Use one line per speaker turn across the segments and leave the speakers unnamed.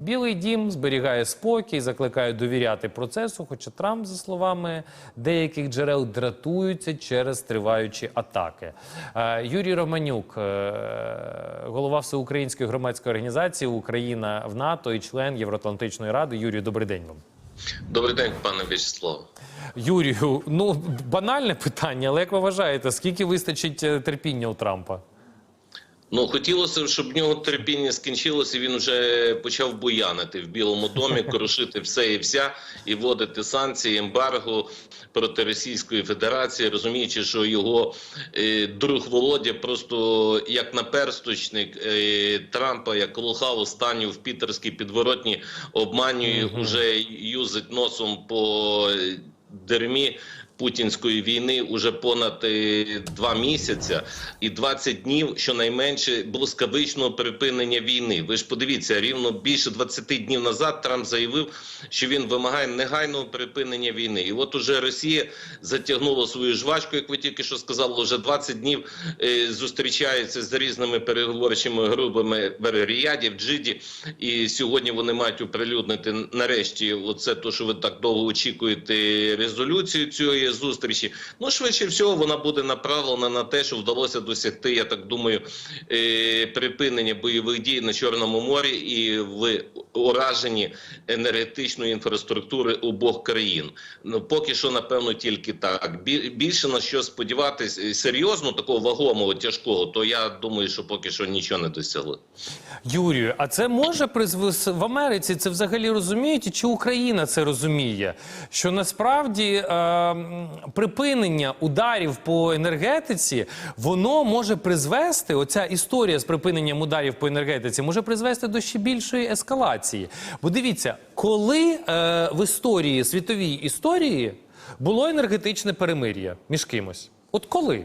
Білий дім зберігає спокій, закликає довіряти процесу. Хоча Трамп, за словами деяких джерел, дратується через триваючі атаки. Е, Юрій Романюк, е, голова всеукраїнської громадської організації Україна в НАТО і член Євроатлантичної ради. Юрію, добрий день вам.
Добрий день, пане В'ячеслав.
Юрію, ну банальне питання, але як ви вважаєте, скільки вистачить е, терпіння у Трампа?
Ну хотілося щоб в нього терпіння скінчилося. і Він вже почав буянити в Білому домі, крушити все і вся, і вводити санкції, ембарго проти Російської Федерації, розуміючи, що його е, друг Володя просто як наперсточник е, Трампа, як лоха останню в пітерській підворотні обманює, уже юзить носом по е, дермі. Путінської війни уже понад е, два місяця і 20 днів, щонайменше блискавичного припинення війни. Ви ж подивіться, рівно більше 20 днів назад Трамп заявив, що він вимагає негайного припинення війни. І от уже Росія затягнула свою жвачку, як ви тільки що сказали, вже 20 днів е, зустрічається з різними переговорчими групами в Ріяді, в Джиді. І сьогодні вони мають оприлюднити нарешті. Оце то, що ви так довго очікуєте, резолюцію цієї зустрічі. Ну швидше всього, вона буде направлена на те, що вдалося досягти. Я так думаю, е, припинення бойових дій на Чорному морі і в ураженні енергетичної інфраструктури обох країн. Ну поки що, напевно, тільки так. Бі- Більше на що сподіватись е, серйозно, такого вагомого, тяжкого, то я думаю, що поки що нічого не досягли.
Юрію, а це може призвести в Америці? Це взагалі розуміють? Чи Україна це розуміє? Що насправді е, припинення ударів по енергетиці воно може призвести, оця історія з припиненням ударів по енергетиці може призвести до ще більшої ескалації. Бо дивіться, коли е, в історії світовій історії було енергетичне перемир'я між кимось? От коли?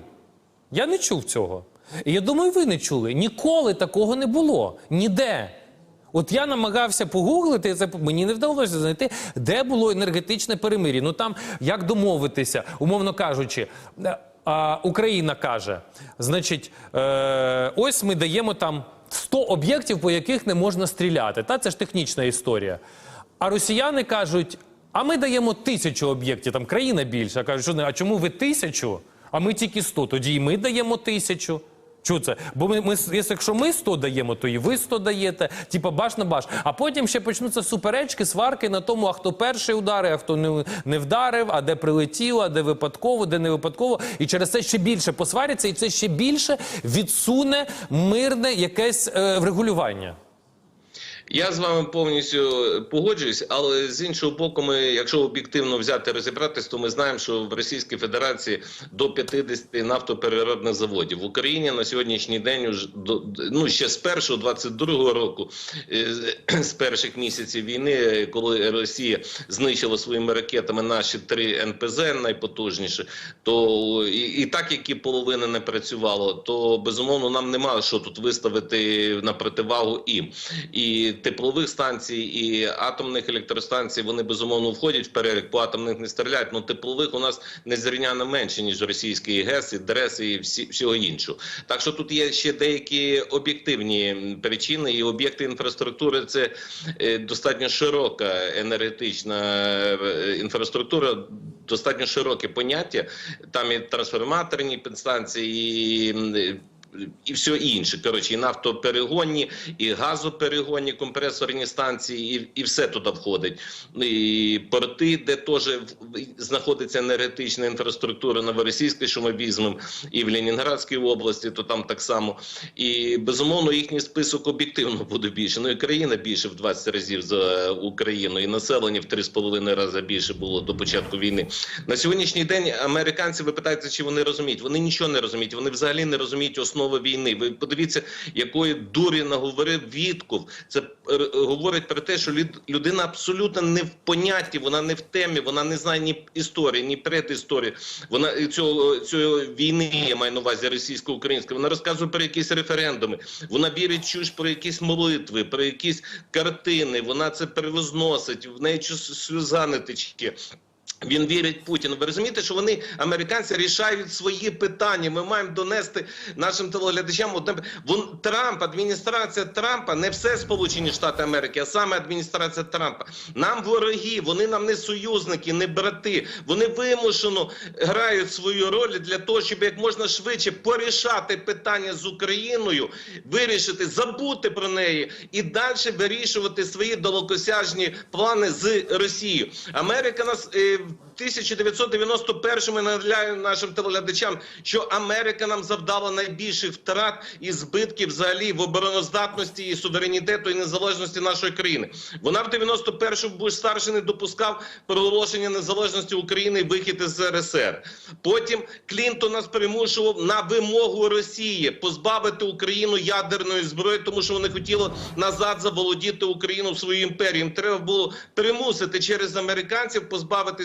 Я не чув цього. І я думаю, ви не чули. Ніколи такого не було. Ніде. От я намагався погуглити, це мені не вдалося знайти, де було енергетичне перемир'я. Ну там як домовитися, умовно кажучи. е, А Україна каже: значить, е, ось ми даємо там 100 об'єктів, по яких не можна стріляти. Та це ж технічна історія. А росіяни кажуть: а ми даємо тисячу об'єктів, там країна більша. Кажуть, що а чому ви тисячу? А ми тільки 100, тоді і ми даємо тисячу. Чого це? Бо ми, ми, якщо ми 100 даємо, то і ви 100 даєте. Типа баш на баш. А потім ще почнуться суперечки, сварки на тому, а хто перший ударив, а хто не, не вдарив, а де прилетіло, а де випадково, де не випадково. І через це ще більше посваряться, і це ще більше відсуне мирне якесь е, врегулювання.
Я з вами повністю погоджуюсь, але з іншого боку, ми, якщо об'єктивно взяти розібратись, то ми знаємо, що в Російській Федерації до 50 нафтопереробних заводів в Україні на сьогоднішній день ну ще з першого 22-го року, е, з перших місяців війни, коли Росія знищила своїми ракетами наші три НПЗ найпотужніші, то і, і так які половина не працювало, то безумовно нам нема що тут виставити на противагу їм. І теплових станцій, і атомних електростанцій вони безумовно входять в перелік, по атомних не стріляють. але теплових у нас незрівняно менше ніж російський ГЕС, і ДРЕС і всі всього іншого. Так що тут є ще деякі об'єктивні причини, і об'єкти інфраструктури це е, достатньо широка енергетична е, інфраструктура. Достатньо широке поняття. Там і трансформаторні підстанції, і і все інше. Коротше, і нафтоперегонні, і газоперегонні, компресорні станції, і, і все туди входить. І порти, де теж знаходиться енергетична інфраструктура новоросійська, що ми візьмемо, і в Ленінградській області, то там так само. І безумовно їхній список об'єктивно буде більше. Ну і країна більше в 20 разів за Україну, і населення в 3,5 рази більше було до початку війни. На сьогоднішній день американці ви питаєте, чи вони розуміють? Вони нічого не розуміють. Вони взагалі не розуміють основи війни. Ви подивіться, якої дурі наговорив Вітков. Це е, говорить про те, що люд- людина абсолютно не в понятті, вона не в темі, вона не знає ні історії, ні предісторії. Вона цього цього війни я маю на увазі російсько-української. Вона розказує про якісь референдуми. Вона вірить чуж про якісь молитви, про якісь картини. Вона це перевозносить. В неї сльоза не тече. Він вірить Путіну. Ви розумієте, що вони, американці, рішають свої питання. Ми маємо донести нашим телеглядачам одне. Вон Трамп, адміністрація Трампа, не все Сполучені Штати Америки, а саме адміністрація Трампа. Нам вороги, вони нам не союзники, не брати. Вони вимушено грають свою роль для того, щоб як можна швидше порішати питання з Україною, вирішити, забути про неї і далі вирішувати свої далекосяжні плани з Росією. Америка нас е, в 1991-му нагаdáю нашим телеглядачам, що Америка нам завдала найбільших втрат і збитків взагалі в обороноздатності і суверенітету і незалежності нашої країни. Вона в 91-му Буш старший не допускав проголошення незалежності України і вихід із РСР. Потім Клінтон нас примушував на вимогу Росії позбавити Україну ядерної зброї, тому що вони хотіли назад заволодіти Україну в свою імперію. Їм треба було примусити через американців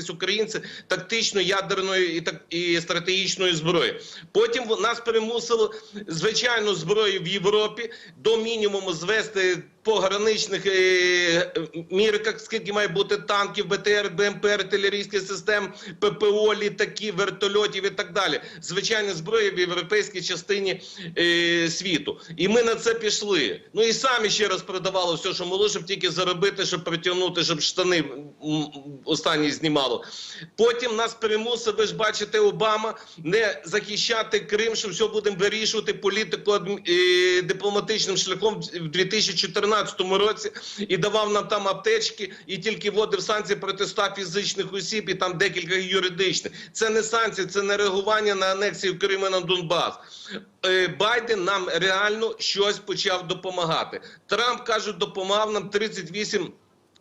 позбавитись українців тактичної ядерної і так і стратегічної зброї. Потім нас примусило звичайну зброю в Європі до мінімуму звести пограничних е, мірках, скільки має бути танків, БТР, БМП, артилерійських систем, ППО, літаків, вертольотів і так далі. Звичайна зброя в європейській частині е, світу. І ми на це пішли. Ну і самі ще раз продавали все, що могли, щоб тільки заробити, щоб притягнути, щоб штани останні знімало. Потім нас примусив, ви ж бачите, Обама не захищати Крим, що все будемо вирішувати політику е, дипломатичним шляхом в 2014 році і давав нам там аптечки і тільки вводив санкції проти 100 фізичних осіб і там декілька юридичних. Це не санкції, це не реагування на анексію Криму на Донбас. Е, Байден нам реально щось почав допомагати. Трамп каже, допомагав нам 38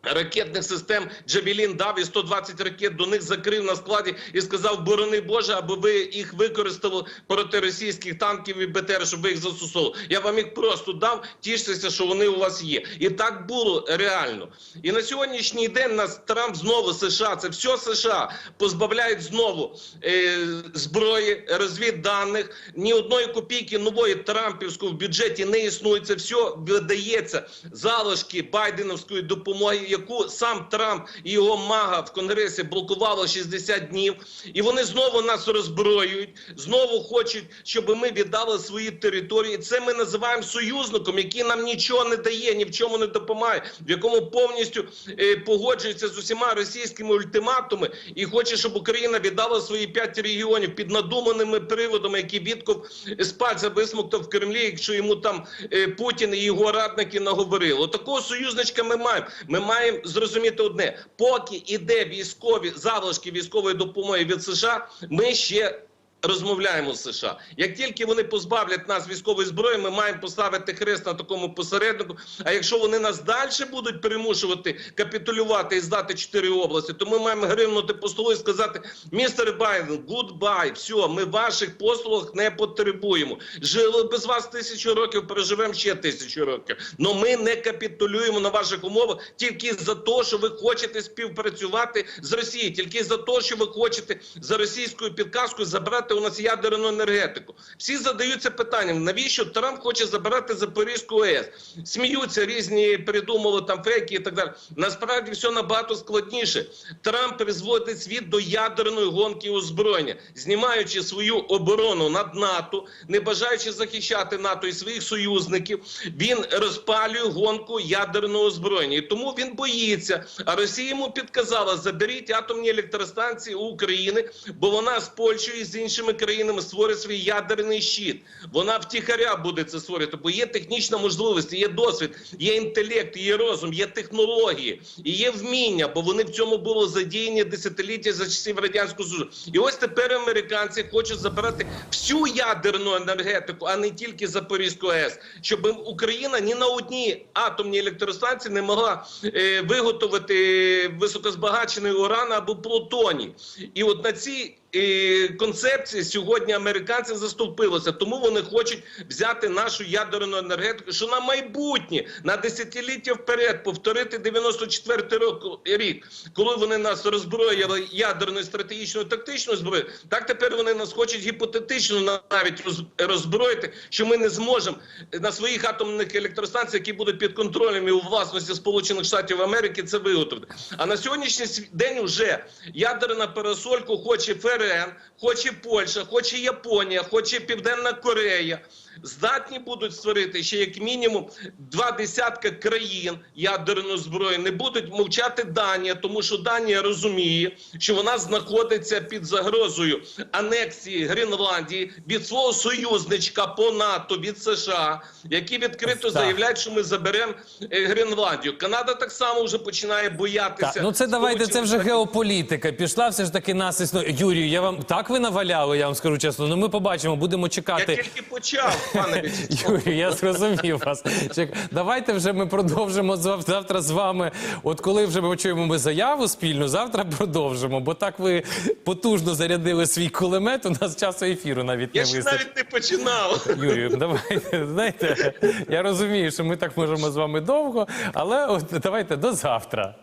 Ракетних систем Джавелін дав і 120 ракет до них закрив на складі і сказав: борони Боже, аби ви їх використали проти російських танків і БТР, щоб ви їх застосовували. Я вам їх просто дав, тіштеся, що вони у вас є. І так було реально. І на сьогоднішній день нас Трамп знову США, це все США позбавляють знову е, зброї, розвідданих. Ні одної копійки нової Трампівської в бюджеті не існує. Це все видається залишки Байденовської допомоги, яку сам Трамп і його мага в Конгресі блокувало 60 днів. І вони знову нас роззброюють, знову хочуть, щоб ми віддали свої території. Це ми називаємо союзником, який нам нічого не дає, ні в чому не допомагає, в якому повністю е, погоджується з усіма російськими ультиматумами і хоче, щоб Україна віддала свої п'ять регіонів під надуманими приводами, які Вітков з пальця висмоктав в Кремлі, якщо йому там е, Путін і його радники наговорили. Такого союзничка ми маємо. Ми маємо зрозуміти одне: поки іде військові залишки військової допомоги від США, ми ще. Розмовляємо з США. Як тільки вони позбавлять нас військової зброї, ми маємо поставити хрест на такому посереднику. А якщо вони нас далі будуть примушувати капітулювати і здати чотири області, то ми маємо гримнути по столу і сказати: містер Байден, гудбай, все, ми ваших послуг не потребуємо. Жили без вас тисячу років, переживемо ще тисячу років. Но ми не капітулюємо на ваших умовах тільки за те, що ви хочете співпрацювати з Росією, тільки за те, що ви хочете за російською підказкою забрати у нас ядерну енергетику. Всі задаються питанням, навіщо Трамп хоче забирати Запорізьку АЕС? Сміються різні, придумали там фейки і так далі. Насправді все набагато складніше. Трамп призводить світ до ядерної гонки озброєння, знімаючи свою оборону над НАТО, не бажаючи захищати НАТО і своїх союзників, він розпалює гонку ядерного озброєння. І тому він боїться. А Росія йому підказала: заберіть атомні електростанції у України, бо вона з Польщею і з іншими країнами створить свій ядерний щит. Вона втіхаря буде це створювати, бо є технічна можливість, є досвід, є інтелект, є розум, є технології, і є вміння, бо вони в цьому були задіяні десятиліття за часів радянського Союзу. І ось тепер американці хочуть забирати всю ядерну енергетику, а не тільки Запорізьку АЕС, щоб Україна ні на одній атомній електростанції не могла е, виготовити високозбагачений уран або плутоній. І от на цій і концепції сьогодні американці заступилися, тому вони хочуть взяти нашу ядерну енергетику, що на майбутнє, на десятиліття вперед, повторити 94 року рік, коли вони нас роззброїли ядерною стратегічною тактичною зброєю. Так тепер вони нас хочуть гіпотетично навіть роззброїти, що ми не зможемо на своїх атомних електростанціях, які будуть під контролем і у власності Сполучених Штатів Америки, це виготовити. А на сьогоднішній день вже ядерна парасольку хоче ФРН, хоче Польща, хоче Японія, хоче Південна Корея. Здатні будуть створити ще як мінімум два десятка країн ядерну зброю. Не будуть мовчати Данія, тому що Данія розуміє, що вона знаходиться під загрозою анексії Гренландії від свого союзничка по НАТО від США, які відкрито
Так.
заявляють, що ми заберемо е, Гренландію. Канада так само вже починає боятися.
Так, ну це давайте, це вже геополітика. Пішла все ж таки насисно. Юрію, я вам так ви наваляли, я вам скажу чесно. Ну ми побачимо, будемо
Я
чекати.
тільки почав, пане Вячеслав.
Юрій, я зрозумів вас. Чек- Давайте вже ми продовжимо зав- завтра з вами. От коли вже ми почуємо ми заяву спільну, завтра продовжимо. Бо так ви потужно зарядили свій кулемет. У нас часу ефіру навіть
Я
не
ще
вистачить.
навіть не починав.
Юрію, давайте знаєте, я розумію, що ми так можемо з вами довго, але от давайте до завтра.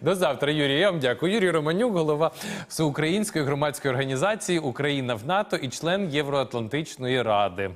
До завтра, Юрій. Я вам дякую. Юрій Романюк, голова всеукраїнської громадської організації Україна в НАТО і член Євроатлантичної ради.